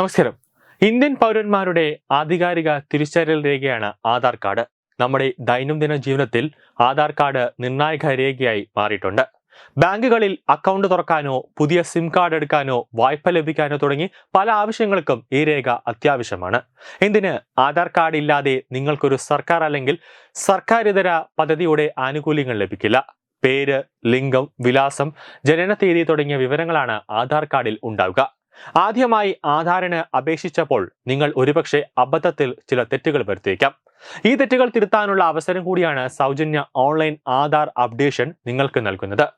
നമസ്കാരം. ഇന്ത്യൻ പൗരന്മാരുടെ ആധികാരിക തിരിച്ചറിയൽ രേഖയാണ് ആധാർ കാർഡ്. നമ്മുടെ ദൈനംദിന ജീവിതത്തിൽ ആധാർ കാർഡ് നിർണായക രേഖയായി മാറിയിട്ടുണ്ട്. ബാങ്കുകളിൽ അക്കൗണ്ട് തുറക്കാനോ പുതിയ സിം കാർഡ് എടുക്കാനോ വായ്പ ലഭിക്കാനോ തുടങ്ങി പല ആവശ്യങ്ങൾക്കും ഈ രേഖ അത്യാവശ്യമാണ്. എന്തിന്? ആധാർ കാർഡ് ഇല്ലാതെ നിങ്ങൾക്കൊരു സർക്കാർ അല്ലെങ്കിൽ സർക്കാരിതര പദ്ധതിയുടെ ആനുകൂല്യങ്ങൾ ലഭിക്കില്ല. പേര് ലിംഗം വിലാസം ജനനതീയതി തുടങ്ങിയ വിവരങ്ങളാണ് ആധാർ കാർഡിൽ ഉണ്ടാവുക. ആദ്യമായി ആധാറിന് അപേക്ഷിച്ചപ്പോൾ നിങ്ങൾ ഒരുപക്ഷെ അബദ്ധത്തിൽ ചില തെറ്റുകൾ വരുത്തിയേക്കാം. ഈ തെറ്റുകൾ തിരുത്താനുള്ള അവസരം കൂടിയാണ് സൗജന്യ ഓൺലൈൻ ആധാർ അപ്ഡേഷൻ നിങ്ങൾക്ക് നൽകുന്നത്.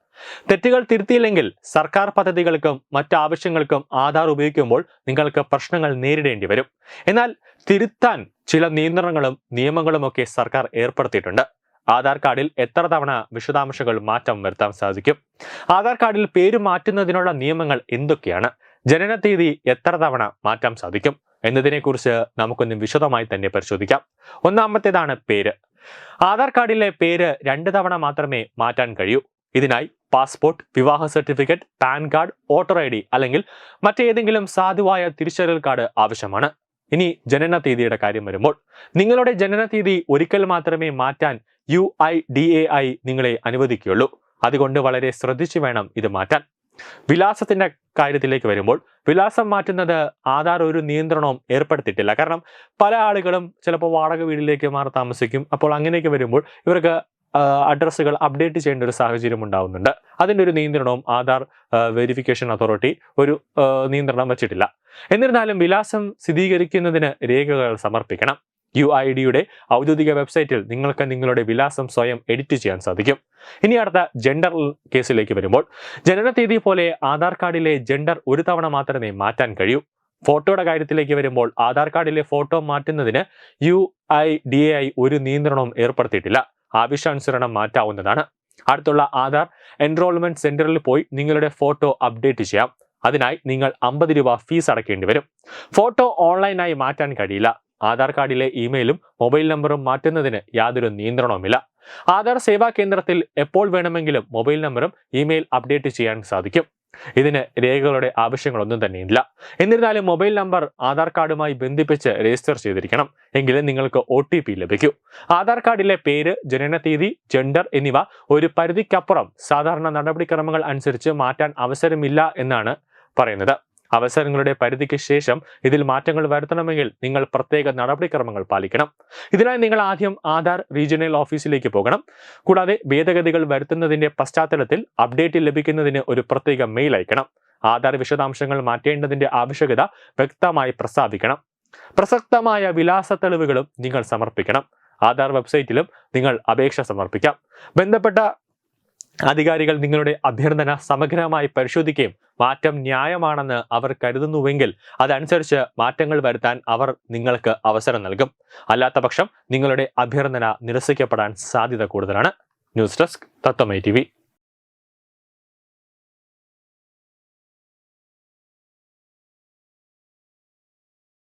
തെറ്റുകൾ തിരുത്തിയില്ലെങ്കിൽ സർക്കാർ പദ്ധതികൾക്കും മറ്റ് ആവശ്യങ്ങൾക്കും ആധാർ ഉപയോഗിക്കുമ്പോൾ നിങ്ങൾക്ക് പ്രശ്നങ്ങൾ നേരിടേണ്ടി വരും. എന്നാൽ തിരുത്താൻ ചില നിയന്ത്രണങ്ങളും നിയമങ്ങളുമൊക്കെ സർക്കാർ ഏർപ്പെടുത്തിയിട്ടുണ്ട്. ആധാർ കാർഡിൽ എത്ര തവണ വിശദാംശങ്ങൾ മാറ്റം വരുത്താൻ സാധിക്കും? ആധാർ കാർഡിൽ പേര് മാറ്റുന്നതിനുള്ള നിയമങ്ങൾ എന്തൊക്കെയാണ്? ജനനതീയതി എത്ര തവണ മാറ്റാൻ സാധിക്കും എന്നതിനെക്കുറിച്ച് നമുക്കൊന്ന് വിശദമായി തന്നെ പരിശോധിക്കാം. ഒന്നാമത്തേതാണ് പേര്. ആധാർ കാർഡിലെ പേര് രണ്ട് തവണ മാത്രമേ മാറ്റാൻ കഴിയൂ. ഇതിനായി പാസ്പോർട്ട് വിവാഹ certificate PAN card voter I D അല്ലെങ്കിൽ മറ്റേതെങ്കിലും സാധുവായ തിരിച്ചറിയൽ കാർഡ് ആവശ്യമാണ്. ഇനി ജനന തീയതിയുടെ കാര്യം വരുമ്പോൾ നിങ്ങളുടെ ജനന തീയതി ഒരിക്കൽ മാത്രമേ മാറ്റാൻ U I D A I നിങ്ങളെ അനുവദിക്കുകയുള്ളൂ. അതുകൊണ്ട് വളരെ ശ്രദ്ധിച്ചു വേണം ഇത് മാറ്റാൻ. വിലാസത്തിന്റെ കാര്യത്തിലേക്ക് വരുമ്പോൾ വിലാസം മാറ്റുന്നത് ആധാർ ഒരു നിയന്ത്രണവും ഏർപ്പെടുത്തിയിട്ടില്ല. കാരണം പല ആളുകളും ചിലപ്പോൾ വാടക വീട്ടിലേക്ക് മാറി താമസിക്കും. അപ്പോൾ അങ്ങനെയൊക്കെ വരുമ്പോൾ ഇവർക്ക് അഡ്രസ്സുകൾ അപ്ഡേറ്റ് ചെയ്യേണ്ട ഒരു സാഹചര്യം ഉണ്ടാവുന്നുണ്ട്. അതിന്റെ ഒരു നിയന്ത്രണവും ആധാർ വെരിഫിക്കേഷൻ അതോറിറ്റി ഒരു നിയന്ത്രണം വച്ചിട്ടില്ല. എന്നിരുന്നാലും വിലാസം സ്ഥിരീകരിക്കുന്നതിന് രേഖകൾ സമർപ്പിക്കണം. യു ഐ ഡിയുടെ ഔദ്യോഗിക വെബ്സൈറ്റിൽ നിങ്ങൾക്ക് നിങ്ങളുടെ വിലാസം സ്വയം എഡിറ്റ് ചെയ്യാൻ സാധിക്കും. ഇനി അടുത്ത ജെൻഡർ കേസിലേക്ക് വരുമ്പോൾ ജനനതീയതി പോലെ ആധാർ കാർഡിലെ ജെൻഡർ ഒരു തവണ മാത്രമേ മാറ്റാൻ കഴിയൂ. ഫോട്ടോയുടെ കാര്യത്തിലേക്ക് വരുമ്പോൾ ആധാർ കാർഡിലെ ഫോട്ടോ മാറ്റുന്നതിന് U I D A I ഒരു നിയന്ത്രണവും ഏർപ്പെടുത്തിയിട്ടില്ല. ആവശ്യാനുസരണം മാറ്റാവുന്നതാണ്. അടുത്തുള്ള ആധാർ എൻറോൾമെന്റ് സെന്ററിൽ പോയി നിങ്ങളുടെ ഫോട്ടോ അപ്ഡേറ്റ് ചെയ്യാം. അതിനായി നിങ്ങൾ അമ്പത് രൂപ ഫീസ് അടക്കേണ്ടി വരും. ഫോട്ടോ ഓൺലൈനായി മാറ്റാൻ കഴിയില്ല. ആധാർ കാർഡിലെ ഇമെയിലും മൊബൈൽ നമ്പറും മാറ്റുന്നതിന് യാതൊരു നിയന്ത്രണവുമില്ല. ആധാർ സേവാ കേന്ദ്രത്തിൽ എപ്പോൾ വേണമെങ്കിലും മൊബൈൽ നമ്പറും ഇമെയിൽ അപ്ഡേറ്റ് ചെയ്യാൻ സാധിക്കും. ഇതിന് രേഖകളുടെ ആവശ്യങ്ങളൊന്നും തന്നെയില്ല. എന്നിരുന്നാലും മൊബൈൽ നമ്പർ ആധാർ കാർഡുമായി ബന്ധിപ്പിച്ച് രജിസ്റ്റർ ചെയ്തിരിക്കണം. എങ്കിലും നിങ്ങൾക്ക് ഒ ടി പി ലഭിക്കൂ. ആധാർ കാർഡിലെ പേര് ജനനതീയതി ജെൻഡർ എന്നിവ ഒരു പരിധിക്കപ്പുറം സാധാരണ നടപടിക്രമങ്ങൾ അനുസരിച്ച് മാറ്റാൻ അവസരമില്ല എന്നാണ് പറയുന്നത്. അവസരങ്ങളുടെ പരിധിക്ക് ശേഷം ഇതിൽ മാറ്റങ്ങൾ വരുത്തണമെങ്കിൽ നിങ്ങൾ പ്രത്യേക നടപടിക്രമങ്ങൾ പാലിക്കണം. ഇതിനായി നിങ്ങൾ ആദ്യം ആധാർ റീജിയണൽ ഓഫീസിലേക്ക് പോകണം. കൂടാതെ ഭേദഗതികൾ വരുത്തുന്നതിന്റെ പശ്ചാത്തലത്തിൽ അപ്ഡേറ്റ് ലഭിക്കുന്നതിന് ഒരു പ്രത്യേക മെയിൽ അയക്കണം. ആധാർ വിശദാംശങ്ങൾ മാറ്റേണ്ടതിന്റെ ആവശ്യകത വ്യക്തമായി പ്രസ്താവിക്കണം. പ്രസക്തമായ വിലാസ തെളിവുകളും നിങ്ങൾ സമർപ്പിക്കണം. ആധാർ വെബ്സൈറ്റിലും നിങ്ങൾ അപേക്ഷ സമർപ്പിക്കാം. ബന്ധപ്പെട്ട അധികാരികൾ നിങ്ങളുടെ അഭ്യർത്ഥന സമഗ്രമായി പരിശോധിക്കുകയും മാറ്റം ന്യായമാണെന്ന് അവർ കരുതുന്നുവെങ്കിൽ അതനുസരിച്ച് മാറ്റങ്ങൾ വരുത്താൻ അവർ നിങ്ങൾക്ക് അവസരം നൽകും. അല്ലാത്തപക്ഷം നിങ്ങളുടെ അഭ്യർത്ഥന നിരസിക്കപ്പെടാൻ സാധ്യത കൂടുതലാണ്. ന്യൂസ് ഡെസ്ക് തത്വമൈ ടി